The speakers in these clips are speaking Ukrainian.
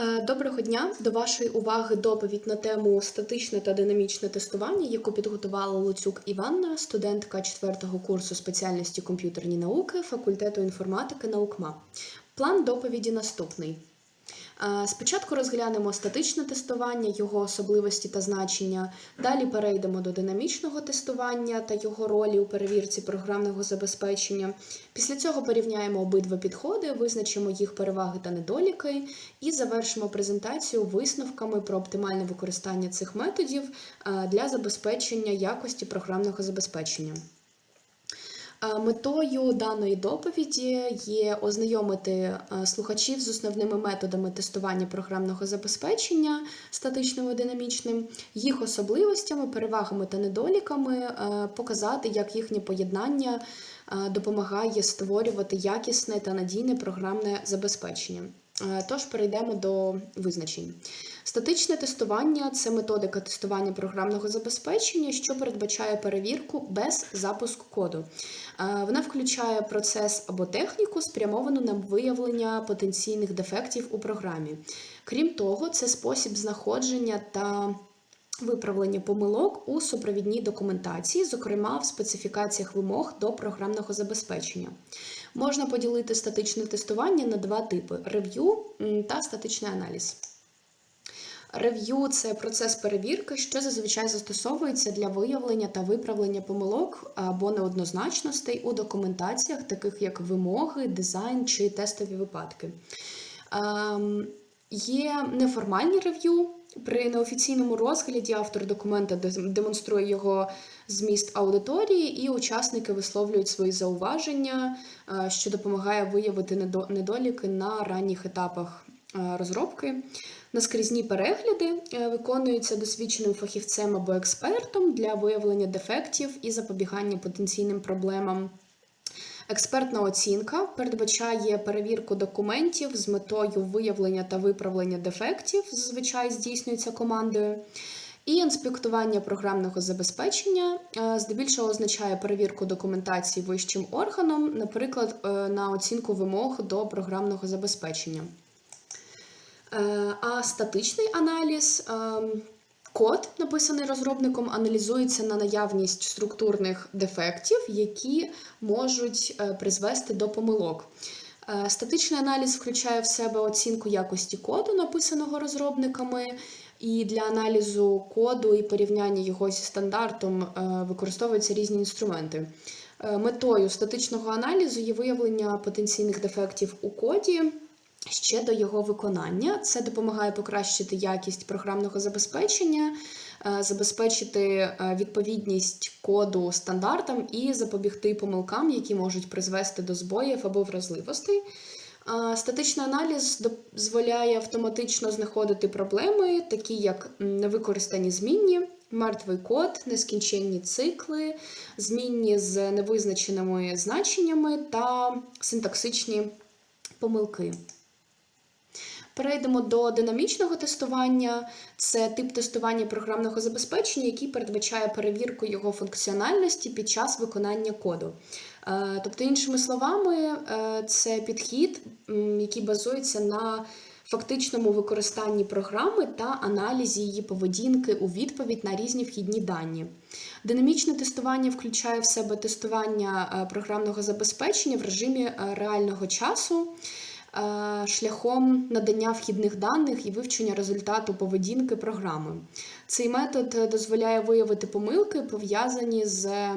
Е, Доброго дня! До вашої уваги доповідь на тему статичне та динамічне тестування, яку підготувала Луцюк Іванна, студентка 4-го курсу спеціальності комп'ютерні науки факультету інформатики наукма. План доповіді наступний. Е, Спочатку розглянемо статичне тестування, його особливості та значення. Далі перейдемо до динамічного тестування та його ролі у перевірці програмного забезпечення. Після цього порівняємо обидва підходи, визначимо їх переваги та недоліки і завершимо презентацію висновками про оптимальне використання цих методів е, для забезпечення якості програмного забезпечення. Е, Метою даної доповіді є ознайомити е, слухачів з основними методами тестування програмного забезпечення статичним і динамічним, їх особливостями, перевагами та недоліками, е, показати, як їхнє поєднання допомагає створювати якісне та надійне програмне забезпечення. Е, Тож перейдемо до визначень. Статичне тестування це методика тестування програмного забезпечення, що передбачає перевірку без запуску коду. Е, Вона включає процес або техніку, спрямовану на виявлення потенційних дефектів у програмі. Крім того, це спосіб знаходження та виправлення помилок у супровідній документації, зокрема в специфікаціях вимог до програмного забезпечення. Можна поділити статичне тестування на два типи: рев'ю та статичний аналіз. Рев'ю це процес перевірки, що зазвичай застосовується для виявлення та виправлення помилок або неоднозначностей у документаціях, таких як вимоги, дизайн чи тестові випадки. Ем, Є неформальні рев'ю. При неофіційному розгляді автор документа демонструє його зміст аудиторії, і учасники висловлюють свої зауваження, е, що допомагає виявити недоліки на ранніх етапах е, розробки. Наскрізні перегляди е, виконуються досвідченим фахівцем або експертом для виявлення дефектів і запобігання потенційним проблемам. Експертна оцінка передбачає перевірку документів з метою виявлення та виправлення дефектів, зазвичай здійснюється командою. І інспектування програмного забезпечення е, здебільшого означає перевірку документації вищим органом, наприклад, е, на оцінку вимог до програмного забезпечення. Е, А статичний аналіз код, написаний розробником, аналізується на наявність структурних дефектів, які можуть призвести до помилок. Статичний аналіз включає в себе оцінку якості коду, написаного розробниками, і для аналізу коду і порівняння його зі стандартом е, використовуються різні інструменти. Е, Метою статичного аналізу є виявлення потенційних дефектів у коді. Ще до його виконання це допомагає покращити якість програмного забезпечення, е, забезпечити відповідність коду стандартам і запобігти помилкам, які можуть призвести до збоїв або вразливостей. Статичний аналіз дозволяє автоматично знаходити проблеми, такі як невикористані змінні, мертвий код, нескінченні цикли, змінні з невизначеними значеннями та синтаксичні помилки. Перейдемо до динамічного тестування. Це тип тестування програмного забезпечення, який передбачає перевірку його функціональності під час виконання коду. Е, Тобто, іншими словами, е, це підхід, який базується на фактичному використанні програми та аналізі її поведінки у відповідь на різні вхідні дані. Динамічне тестування включає в себе тестування е, програмного забезпечення в режимі реального часу шляхом надання вхідних даних і вивчення результату поведінки програми. Цей метод е, дозволяє виявити помилки, пов'язані з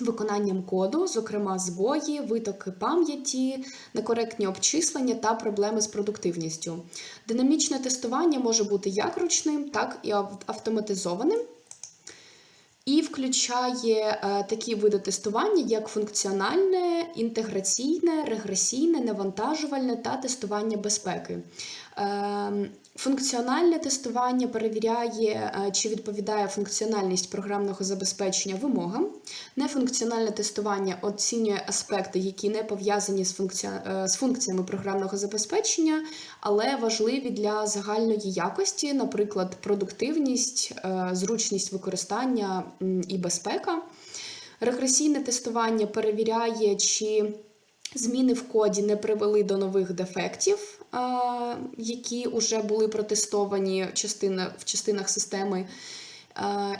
виконанням коду, зокрема збої, витоки пам'яті, некоректні обчислення та проблеми з продуктивністю. Динамічне тестування може бути як ручним, так і автоматизованим. І включає е, такі види тестування, як функціональне, інтеграційне, регресійне, навантажувальне та тестування безпеки. Е, Функціональне тестування перевіряє, е, чи відповідає функціональність програмного забезпечення вимогам. Нефункціональне тестування оцінює аспекти, які не пов'язані з, функці- е, з функціями програмного забезпечення, але важливі для загальної якості, наприклад, продуктивність, е, зручність використання і безпека. Регресійне тестування перевіряє, чи зміни в коді не привели до нових дефектів, які вже були протестовані в частинах системи.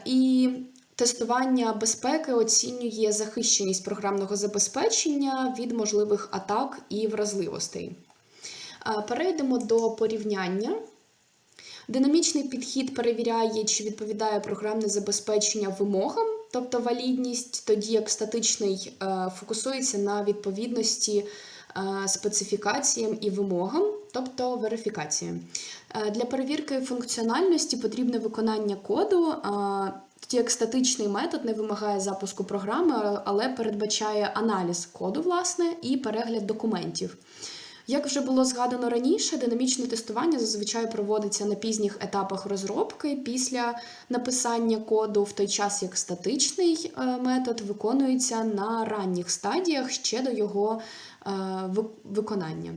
І тестування безпеки оцінює захищеність програмного забезпечення від можливих атак і вразливостей. Перейдемо до порівняння. Динамічний підхід перевіряє, чи відповідає програмне забезпечення вимогам, тобто валідність, тоді як статичний е, фокусується на відповідності е, специфікаціям і вимогам, тобто верифікації. Е, Для перевірки функціональності потрібне виконання коду. Тоді як статичний метод не вимагає запуску програми, але передбачає аналіз коду, власне, і перегляд документів. Як вже було згадано раніше, динамічне тестування зазвичай проводиться на пізніх етапах розробки після написання коду, в той час як статичний е, метод виконується на ранніх стадіях ще до його е, виконання.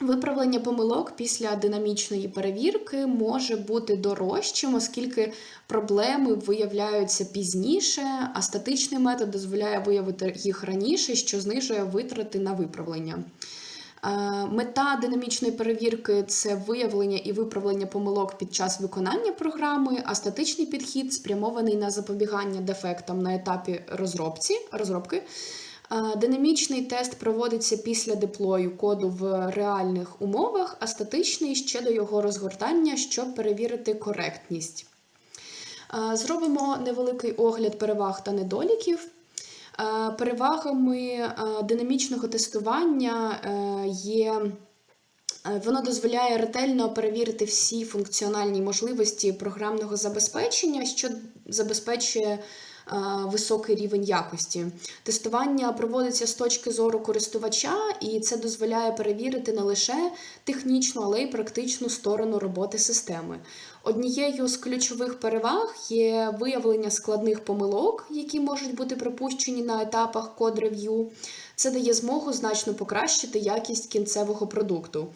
Виправлення помилок після динамічної перевірки може бути дорожчим, оскільки проблеми виявляються пізніше, а статичний метод дозволяє виявити їх раніше, що знижує витрати на виправлення. Е, Мета динамічної перевірки це виявлення і виправлення помилок під час виконання програми, а статичний підхід спрямований на запобігання дефектам на етапі розробці, розробки. Е, Динамічний тест проводиться після деплою коду в реальних умовах, а статичний ще до його розгортання, щоб перевірити коректність. Е, Зробимо невеликий огляд переваг та недоліків. Е, Перевагами е, динамічного тестування е, є. Воно дозволяє ретельно перевірити всі функціональні можливості програмного забезпечення, що забезпечує високий рівень якості. Тестування проводиться з точки зору користувача, і це дозволяє перевірити не лише технічну, але й практичну сторону роботи системи. Однією з ключових переваг є виявлення складних помилок, які можуть бути припущені на етапах код-рев'ю. Це дає змогу значно покращити якість кінцевого продукту.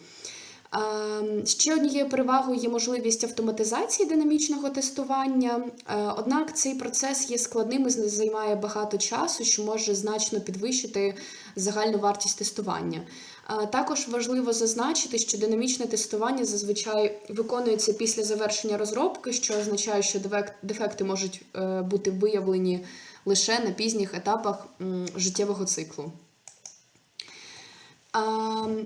Ем, Ще однією перевагою є можливість автоматизації динамічного тестування. Е, Однак цей процес є складним і займає багато часу, що може значно підвищити загальну вартість тестування. Е, Також важливо зазначити, що динамічне тестування зазвичай виконується після завершення розробки, що означає, що дефекти можуть е, бути виявлені лише на пізніх етапах життєвого циклу.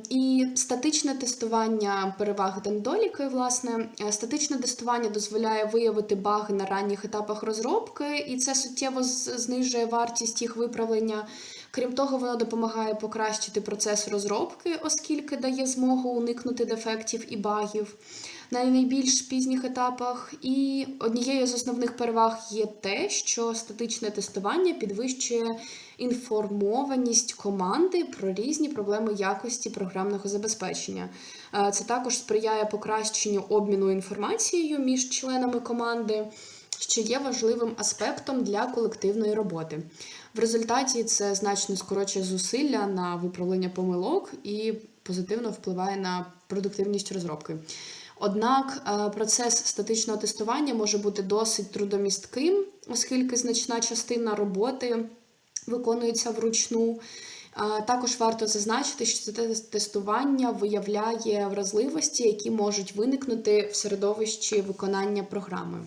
І статичне тестування переваги та недоліки. Власне, Е, статичне тестування дозволяє виявити баги на ранніх етапах розробки, і це суттєво знижує вартість їх виправлення. Крім того, воно допомагає покращити процес розробки, оскільки дає змогу уникнути дефектів і багів на найбільш пізніх етапах. І однією з основних переваг є те, що статичне тестування підвищує інформованість команди про різні проблеми якості програмного забезпечення. Е, Це також сприяє покращенню обміну інформацією між членами команди, що є важливим аспектом для колективної роботи. В результаті це значно скорочує зусилля на виправлення помилок і позитивно впливає на продуктивність розробки. Однак е, процес статичного тестування може бути досить трудомістким, оскільки значна частина роботи виконується вручну. Також варто зазначити, що це тестування виявляє вразливості, які можуть виникнути в середовищі виконання програми.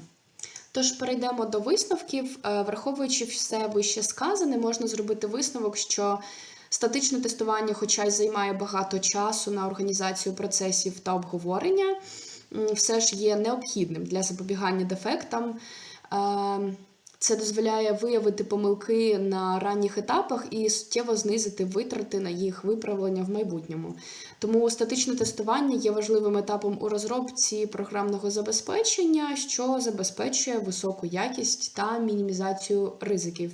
Тож перейдемо до висновків. Е, Враховуючи все вище сказане, можна зробити висновок, що статичне тестування, хоча й займає багато часу на організацію процесів та обговорення, все ж є необхідним для запобігання дефектам. Це дозволяє виявити помилки на ранніх етапах і суттєво знизити витрати на їх виправлення в майбутньому. Тому статичне тестування є важливим етапом у розробці програмного забезпечення, що забезпечує високу якість та мінімізацію ризиків.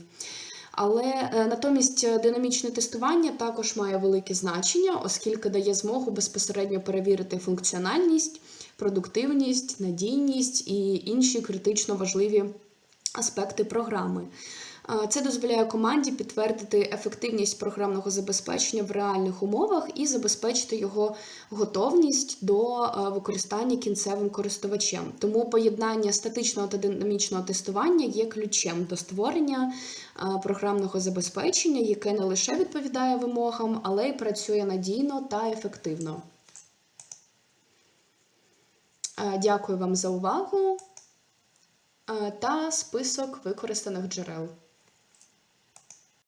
Але е, натомість е, динамічне тестування також має велике значення, оскільки дає змогу безпосередньо перевірити функціональність, продуктивність, надійність і інші критично важливі аспекти програми. Це дозволяє команді підтвердити ефективність програмного забезпечення в реальних умовах і забезпечити його готовність до використання кінцевим користувачем. Тому поєднання статичного та динамічного тестування є ключем до створення програмного забезпечення, яке не лише відповідає вимогам, але й працює надійно та ефективно. Дякую вам за увагу та список використаних джерел.